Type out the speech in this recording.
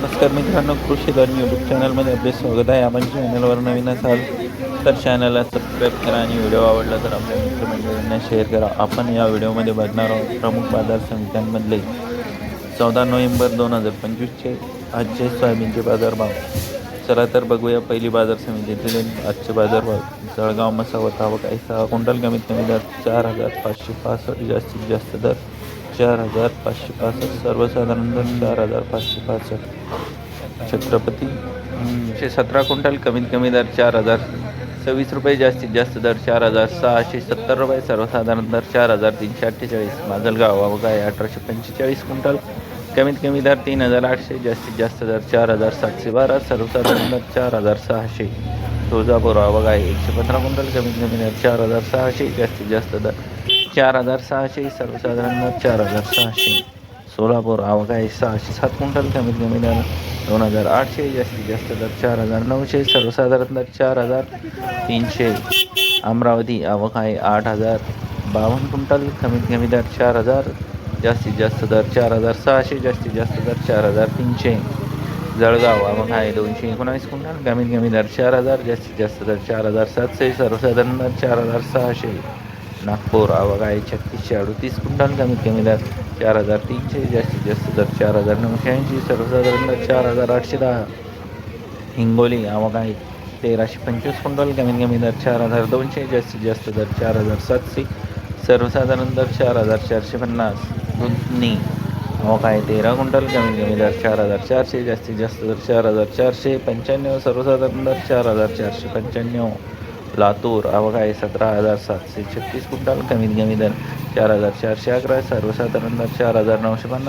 नमस्कार मित्रांनो कृषी धर्म यूट्यूब चॅनलमध्ये आपले स्वागत आहे. आपण चॅनलवर नवीन असाल तर चॅनलला सबस्क्राईब करा आणि व्हिडिओ आवडला तर आपल्या मित्रमंडळींना शेअर करा. आपण या व्हिडिओमध्ये बघणार आहोत प्रमुख बाजार समित्यांमधले चौदा नोव्हेंबर दोन हजार पंचवीसचे आजचे सोयाबीनचे बाजारभाव. चला तर बघूया पहिली बाजार समितीतील आजचे बाजारभाव. जळगाव मसावत आवक आहे सहा क्विंटल कमीत कमी दर चार हजार पाचशे पासष्ट जास्तीत जास्त दर चार हजार पाचशे पासष्ट सर्वसाधारण चार हजार पाचशे पासष्ट. छत्रपती. एकशे सतरा क्विंटल कमीत कमी दर चार हजार. सव्वीस रुपये जास्तीत जास्त दर चार हजार सहाशे सत्तर रुपये सर्वसाधारण दर चार हजार तीनशे अठ्ठेचाळीस. माजलगाव अवघा आहे अठराशे पंचेचाळीस क्विंटल. कमीत कमी दर तीन हजार आठशे जास्तीत जास्त दर चार हजार सातशे बारा सर्वसाधारण दर चार हजार सहाशे. तुळजापूर आवक आहे एकशे पंधरा क्विंटल. कमीत कमी दर चार हजार सहाशे जास्तीत जास्त दर चार हजार सहाशे सर्वसाधारण चार हजार सहाशे. सोलापूर आवक आहे सहाशे सात क्विंटल कमीत कमी दर दोन हजार आठशे जास्तीत जास्त दर चार हजार नऊशे सर्वसाधारण दर चार हजार तीनशे. अमरावती आवक आहे आठ हजार बावन्न क्विंटल कमीत कमी दर चार हजार जास्तीत जास्त दर चार हजार सहाशे जास्तीत जास्त दर चार हजार तीनशे. जळगाव आवक आहे दोनशे एकोणावीस क्विंटल कमीत कमी दर चार हजार जास्तीत जास्त दर चार हजार सातशे सर्वसाधारण दर चार हजार सहाशे. नागपूर आवक आहे छत्तीसशे अडतीस क्विंटल कमीत कमी दर चार हजार तीनशे जास्तीत जास्त दर चार हजार नऊशे ऐंशी सर्वसाधारण दर चार हजार आठशे दहा. हिंगोली आवक आहे तेराशे पंचवीस क्विंटल कमीत कमी दर चार हजार दोनशे जास्तीत जास्त दर चार हजार सातशे सर्वसाधारण दर चार हजार चारशे पन्नास. दुधनी आवक आहे तेरा क्विंटल कमीत कमी दर चार हजार चारशे जास्तीत जास्त दर चार हजार चारशे पंच्याण्णव सर्वसाधारण दर चार हजार चारशे पंच्याण्णव. लातूर आवक आहे सतरा हजार सातशे छत्तीस कुंटल कमीत कमी दर चार हजार चारशे अकरा सर्वसाधारण दर चार हजार नऊशे पन्नास.